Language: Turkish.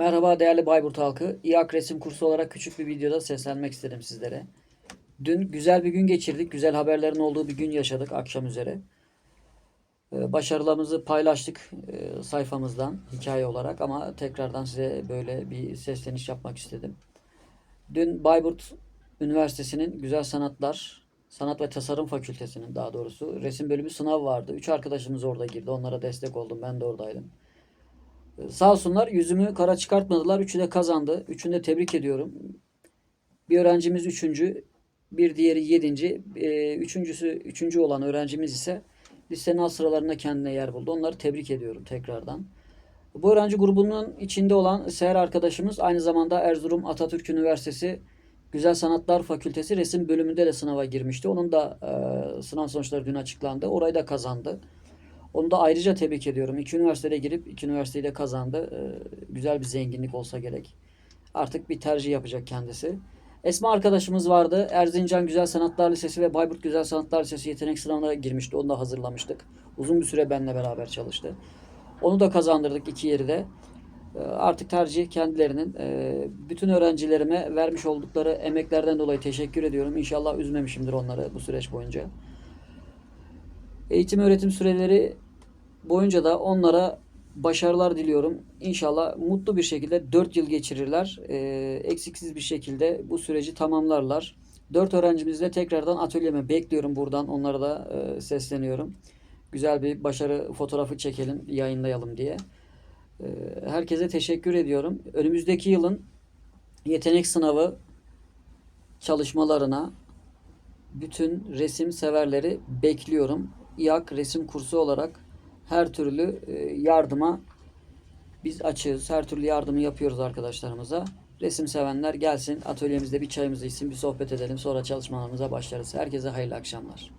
Merhaba değerli Bayburt halkı. İyak resim kursu olarak küçük bir videoda seslenmek istedim sizlere. Dün güzel bir gün geçirdik. Güzel haberlerin olduğu bir gün yaşadık akşam üzere. Ee, Başarılarımızı paylaştık e, sayfamızdan hikaye olarak ama tekrardan size böyle bir sesleniş yapmak istedim. Dün Bayburt Üniversitesi'nin Güzel Sanatlar, Sanat ve Tasarım Fakültesi'nin daha doğrusu resim bölümü sınavı vardı. Üç arkadaşımız orada girdi. Onlara destek oldum. Ben de oradaydım. Sağ olsunlar yüzümü kara çıkartmadılar. Üçü de kazandı. Üçünü de tebrik ediyorum. Bir öğrencimiz üçüncü, bir diğeri yedinci. Ee, Üçüncüsü, üçüncü olan öğrencimiz ise listenin alt sıralarında kendine yer buldu. Onları tebrik ediyorum tekrardan. Bu öğrenci grubunun içinde olan Seher arkadaşımız aynı zamanda Erzurum Atatürk Üniversitesi Güzel Sanatlar Fakültesi resim bölümünde de sınava girmişti. Onun da e, sınav sonuçları dün açıklandı. Orayı da kazandı. Onu da ayrıca tebrik ediyorum. İki üniversitede girip iki üniversiteyi de kazandı. Ee, güzel bir zenginlik olsa gerek. Artık bir tercih yapacak kendisi. Esma arkadaşımız vardı. Erzincan Güzel Sanatlar Lisesi ve Bayburt Güzel Sanatlar Lisesi yetenek sınavına girmişti. Onu da hazırlamıştık. Uzun bir süre benimle beraber çalıştı. Onu da kazandırdık iki yeri de. Ee, Artık tercih kendilerinin. Ee, Bütün öğrencilerime vermiş oldukları emeklerden dolayı teşekkür ediyorum. İnşallah üzmemişimdir onları bu süreç boyunca. Eğitim öğretim süreleri boyunca da onlara başarılar diliyorum. İnşallah mutlu bir şekilde 4 yıl geçirirler. Ee, eksiksiz bir şekilde bu süreci tamamlarlar. 4 öğrencimizle tekrardan atölyeme bekliyorum buradan. Onlara da e, sesleniyorum. Güzel bir başarı fotoğrafı çekelim, yayınlayalım diye. Ee, herkese teşekkür ediyorum. Önümüzdeki yılın yetenek sınavı çalışmalarına bütün resim severleri bekliyorum. İyak resim kursu olarak her türlü e, yardıma biz açığız. Her türlü yardımı yapıyoruz arkadaşlarımıza. Resim sevenler gelsin atölyemizde bir çayımızı içsin, bir sohbet edelim. Sonra çalışmalarımıza başlarız. Herkese hayırlı akşamlar.